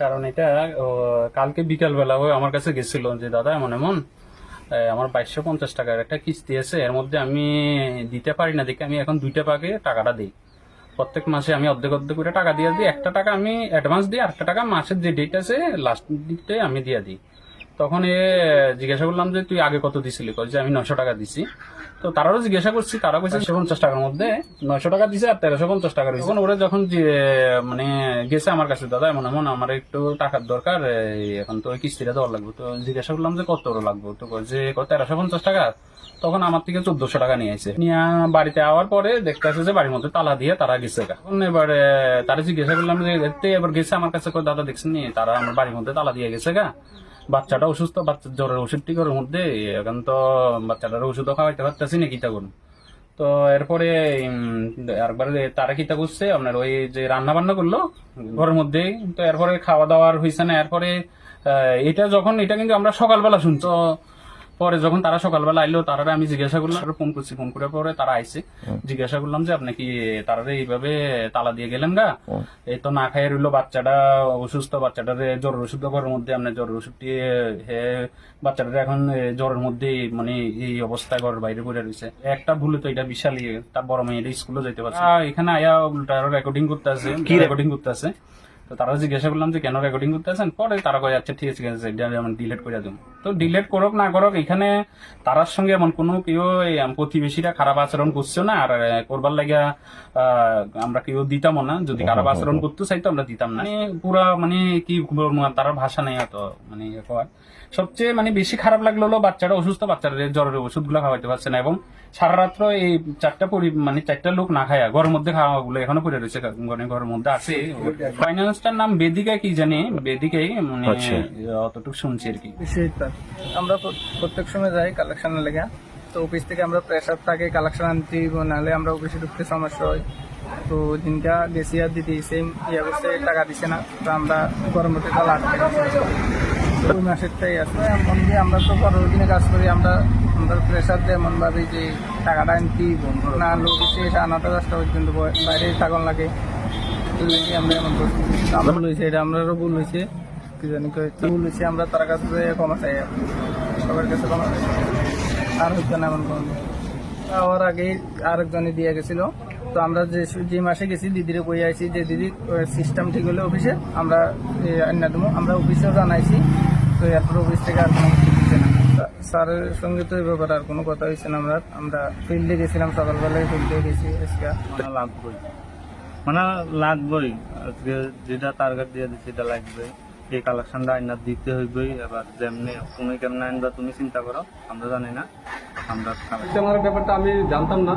কারণ এটা কালকে বিকালবেলা ও আমার কাছে গেছিল যে, দাদা, এমন এমন আমার বাইশশো পঞ্চাশ টাকার একটা কিস্তি আছে, এর মধ্যে আমি দিতে পারি না, দেখে আমি এখন দুইটা পাকে টাকাটা দিই। প্রত্যেক মাসে আমি অর্ধেক অর্ধেক করে টাকা দিয়ে দিই, একটা টাকা আমি অ্যাডভান্স দিই, আর একটা টাকা মাসের যে ডেট আছে লাস্ট ডেটে আমি দিয়ে দিই। তখন এ জিজ্ঞাসা করলাম যে, তুই আগে কত দিছিলি? কই যে আমি নশো টাকা দিছি। তো তারাও জিজ্ঞাসা করছি তারা কইছে একশো পঞ্চাশ টাকার মধ্যে। নয়শো টাকা দিছে আর তেরোশো পঞ্চাশ টাকা দিছে ওরা যখন মানে গেছে আমার কাছে, দাদা, এমন এমন, আমার একটু টাকার দরকার এখন তো ওই কিস্তিটা দেওয়ার লাগবে। তো জিজ্ঞাসা করলাম যে, কত লাগবে? তো যে তেরোশো পঞ্চাশ টাকা? তখন আমার থেকে চোদ্দশো টাকা নিয়ে আসে নিয়ে বাড়িতে আওয়ার পরে দেখতে আসে যে, বাড়ির মধ্যে তালা দিয়ে তারা গেছে গা। তখন এবারে তারা জিজ্ঞাসা করলাম যে এবার গেছে আমার কাছে? দাদা, দেখছেন তারা আমার বাড়ির মধ্যে তালা দিয়ে গেছে গা। বাচ্চাটা অসুস্থ, বাচ্চা জ্বরের ওষুধ টিকার মধ্যে এখন তো বাচ্চাটার ওষুধও খাওয়াইতে পারতেছি না কিতা করুন তো এরপরে একবার তারা কিতা করছে, আপনার ওই যে রান্না বান্না করল, ঘরের মধ্যে। তো এরপরে খাওয়া দাওয়ার হয়েছে না। এরপরে এটা যখন, এটা কিন্তু আমরা সকালবেলা শুনছি। তো পরে যখন তারা সকালবেলা আইলো তারা আমি জিজ্ঞাসা করলাম ফোন করছি। ফোন করে পরে তারা আইছে। জিজ্ঞাসা করলাম যে আপনি কি তারা এইভাবে তালা দিয়ে গেলেন গা? এই তো না খাইয়ে রইল বাচ্চাটা অসুস্থ বাচ্চাটার জ্বর ওষুধ ঘরের মধ্যে আপনার জ্বর ওষুধটি হে বাচ্চাটা এখন জ্বরের মধ্যে মানে এই অবস্থায় ঘরের বাইরে পড়ে রয়েছে একটা ভুলে তো এটা বিশাল ইয়ে তার বড় মেয়েটা স্কুলে যেতে পারছে এখানে আয়া রেকর্ডিং করতে আছে কি রেকর্ডিং করতে আছে তো তারা জিজ্ঞাসা করলাম যে কেন রেকর্ডিং করতে আছেন পরে তারা কয়ে আচ্ছা ঠিক আছে ঠিক আছে এটা আমি ডিলেট করে দেবো। তো ডিলেট করুক না করুক এখানে তারার সঙ্গে এমন কোনো কেউ প্রতিবেশীরা খারাপ আচরণ করছে না আর করবার লাগিয়া আহ, আমরা কেউ দিতাম না। যদি খারাপ আচরণ করতে চাইতো আমরা দিতাম না। মানে পুরা মানে কি বলব, তার ভাষা নেই এত মানে ইয়ে সবচেয়ে মানে বেশি খারাপ লাগল হলো বাচ্চাটা অসুস্থ বাচ্চাদের জ্বরের ওষুধগুলো খাওয়াইতে পারছে না এবং সারা রাত্র এই চারটা পরি মানে চারটা লোক না খায়া ঘরের মধ্যে খাওয়া গুলো এখনও পড়ে রয়েছে ঘরের মধ্যে আছে। ফাইন্যান্সটার নাম বেদিকা কি জানি? বেদিকাই মানে অতটুকু শুনছি আর কি। বিষয়টা আমরা প্রত্যেক সময় যাই কালেকশনের লেগে। তো অফিস থেকে আমরা প্রেশার থাকে কালেকশন আনতে নাহলে আমরা অফিসে ঢুকতে সমস্যা হয়। তো দিনটা গেছি আর দিদি সেম ইয়ে করছে টাকা দিছে না, তো আমরা গরম মধ্যে তালা আটকে ওই মাসেরটাই আছে। এমন যে আমরা তো পনেরো দিনে কাজ করি, আমরা আমরা প্রেশার দিয়ে এমন ভাবি যে টাকাটা আনতে না লোক এসে আনাটা দশটা পর্যন্ত বাইরে থাকুন লাগে। আমরা এমন করছি। আমরা এটা আমারও ভুল হয়েছে। কি জানি হয়েছে আমরা তার কাছে ক্ষমা চাই সবার কাছে ক্ষমা আর হচ্ছে না এমন কোনো। আমার আগে আরেকজনে দিয়ে গেছিল। তো আমরা যে যে মাসে গেছি দিদিরে কই আইছি যে দিদি সিস্টেম ঠিক হলে অফিসে আমরা এ, আইনা দেবো আমরা অফিসেও জানাইছি। তো এরপর অফিস থেকে আর কোনো কিছু না। স্যারের সঙ্গে তো এই ব্যাপারে আর কোনো কথা হয়েছে না আমরা। আমরা ফিল্ডে গেছিলাম সকালবেলায় ফিল্ডে গেছি আজকে। মানে লাগবেই। মানে লাগবেই। আজকে যেটা টার্গেট দিয়ে দিচ্ছে সেটা লাগবে এই কালেকশনটা আইনা দিতে হইবেই এবার যেমনি তুমি কেমন আনবা তুমি চিন্তা করো, আমরা জানি না, আমরা ব্যাপারটা আমি জানতাম না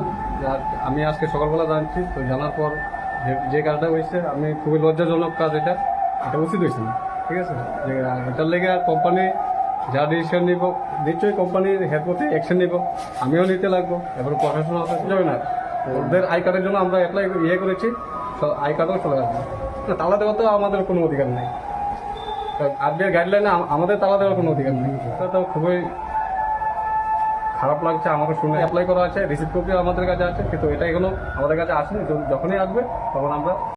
আমি আজকে সকালবেলা জানছি, তো জানার পর যে- কাজটা হয়েছে, আমি খুবই লজ্জাজনক কাজ এটা এটা উচিত হয়েছে না, ঠিক আছে? এটার লেগে আর কোম্পানি যা ডিসিশন নিব, নিশ্চয়ই কোম্পানির হেড করতে অ্যাকশন নিব, আমিও নিতে লাগবো, এবার প্রফেশনাল হতে যাবে না, ওদের আই কার্ডের জন্য আমরা অ্যাপ্লাই ইয়ে করেছি আই কার্ডও চলে আসবে। তালা দেওয়া তো আমাদের কোনো অধিকার নেই। আরবিআই গাইডলাইনে আমাদের তালা দেওয়ার কোনো অধিকার নেই। সেটা তো খুবই খারাপ লাগছে, আমাকে শুনে অ্যাপ্লাই করা আছে রিসিভ কপি আমাদের কাছে আছে, কিন্তু এটা এখনও আমাদের কাছে আসেনি। যখনই আসবে, তখন আমরা